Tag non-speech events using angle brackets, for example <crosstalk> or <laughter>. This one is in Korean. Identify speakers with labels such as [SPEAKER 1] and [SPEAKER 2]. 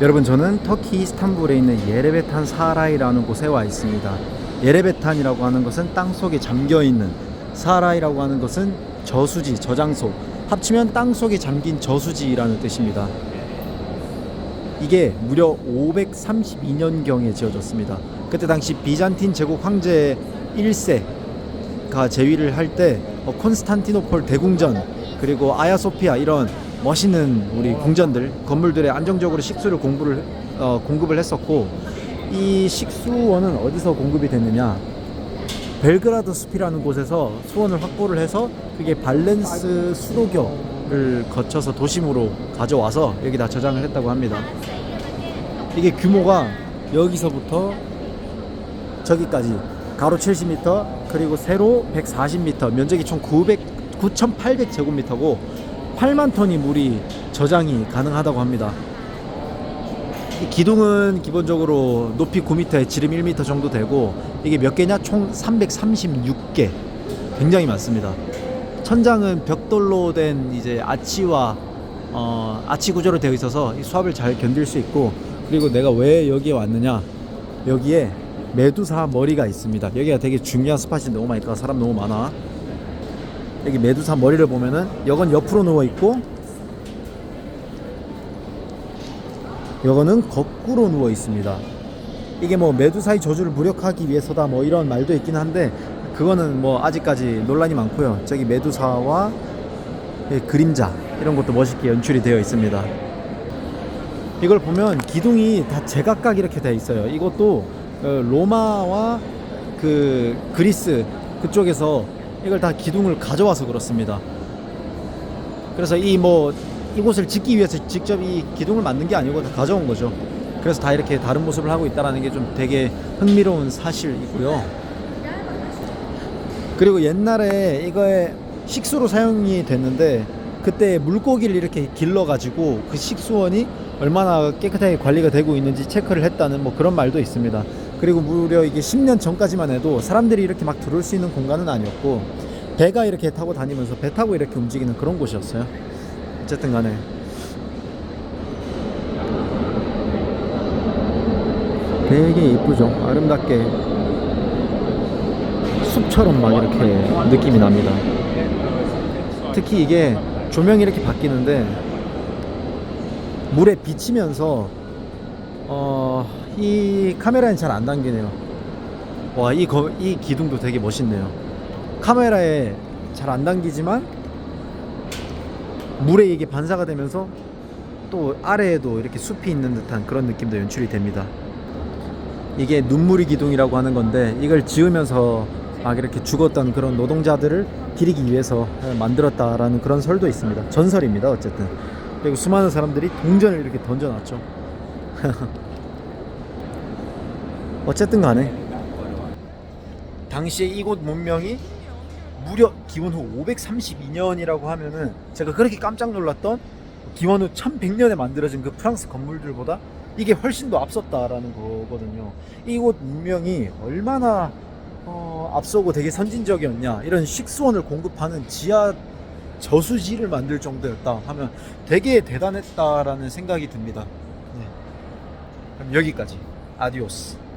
[SPEAKER 1] 여러분 저는 터키 이스탄불에 있는 예레베탄 사라이라는 곳에 와 있습니다. 예레베탄이라고 하는 것은 땅 속에 잠겨 있는 사라이라고 하는 것은 저수지, 저장소. 합치면 땅 속에 잠긴 저수지라는 뜻입니다. 이게 무려 532년경에 지어졌습니다. 그때 당시 비잔틴 제국 황제 1세가 제위를 할때 어, 콘스탄티노폴 대궁전 그리고 아야소피아 이런 멋있는 우리 궁전들 건물들에 안정적으로 식수를 공부를 어, 공급을 했었고 이 식수원은 어디서 공급이 됐느냐 벨그라드 숲이라는 곳에서 수원을 확보를 해서 그게 발렌스 수도교를 거쳐서 도심으로 가져와서 여기다 저장을 했다고 합니다. 이게 규모가 여기서부터 저기까지 가로 70m 그리고 세로 140m 면적이 총 900, 9,800제곱미터고 8만 톤이 물이 저장이 가능하다고 합니다. 이 기둥은 기본적으로 높이 9m에 지름 1m 정도 되고 이게 몇 개냐? 총 336개. 굉장히 많습니다. 천장은 벽돌로 된 이제 아치와 어, 아치 구조로 되어 있어서 이 수압을 잘 견딜 수 있고 그리고 내가 왜 여기에 왔느냐? 여기에 메두사 머리가 있습니다. 여기가 되게 중요한 스팟인데 오 마이 갓 사람 너무 많아. 여기 메두사 머리를 보면은 여건 옆으로 누워 있고 요거는 거꾸로 누워 있습니다. 이게 뭐 메두사의 저주를 무력하기 위해서다 뭐 이런 말도 있긴 한데 그거는 뭐 아직까지 논란이 많고요. 저기 메두사와 이 그림자 이런 것도 멋있게 연출이 되어 있습니다. 이걸 보면 기둥이 다 제각각 이렇게 되어 있어요. 이것도 어, 로마와 그 그리스 그쪽에서 이걸 다 기둥을 가져와서 그렇습니다. 그래서 이 뭐 이곳을 짓기 위해서 직접 이 기둥을 만든 게 아니고 다 가져온 거죠. 그래서 다 이렇게 다른 모습을 하고 있다라는 게 좀 되게 흥미로운 사실이고요. 그리고 옛날에 이거에 식수로 사용이 됐는데 그때 물고기를 이렇게 길러 가지고 그 식수원이 얼마나 깨끗하게 관리가 되고 있는지 체크를 했다는 뭐 그런 말도 있습니다. 그리고 무려 이게 10년 전까지만 해도 사람들이 이렇게 막 들어올 수 있는 공간은 아니었고 배가 이렇게 타고 다니면서 배 타고 이렇게 움직이는 그런 곳이었어요. 어쨌든 간에 되게 이쁘죠. 아름답게 숲처럼 막 이렇게 느낌이 납니다. 특히 이게 조명이 이렇게 바뀌는데 물에 비치면서 어, 이 카메라엔 잘 안 당기네요. 와, 이, 거, 이 기둥도 되게 멋있네요. 카메라에 잘 안 당기지만 물에 이게 반사가 되면서 또 아래에도 이렇게 숲이 있는 듯한 그런 느낌도 연출이 됩니다. 이게 눈물이 기둥이라고 하는 건데 이걸 지으면서 막 이렇게 죽었던 그런 노동자들을 기리기 위해서 만들었다라는 그런 설도 있습니다. 전설입니다. 어쨌든 그리고 수많은 사람들이 동전을 이렇게 던져놨죠. <laughs> 어쨌든 간에 당시에 이곳 문명이 무려 기원후 532년이라고 하면은 제가 그렇게 깜짝 놀랐던 기원후 1100년에 만들어진 그 프랑스 건물들보다 이게 훨씬 더 앞섰다라는 거거든요. 이곳 문명이 얼마나 어, 앞서고 되게 선진적이었냐 이런 식수원을 공급하는 지하 저수지를 만들 정도였다 하면 되게 대단했다라는 생각이 듭니다. 네. 그럼 여기까지 아디오스.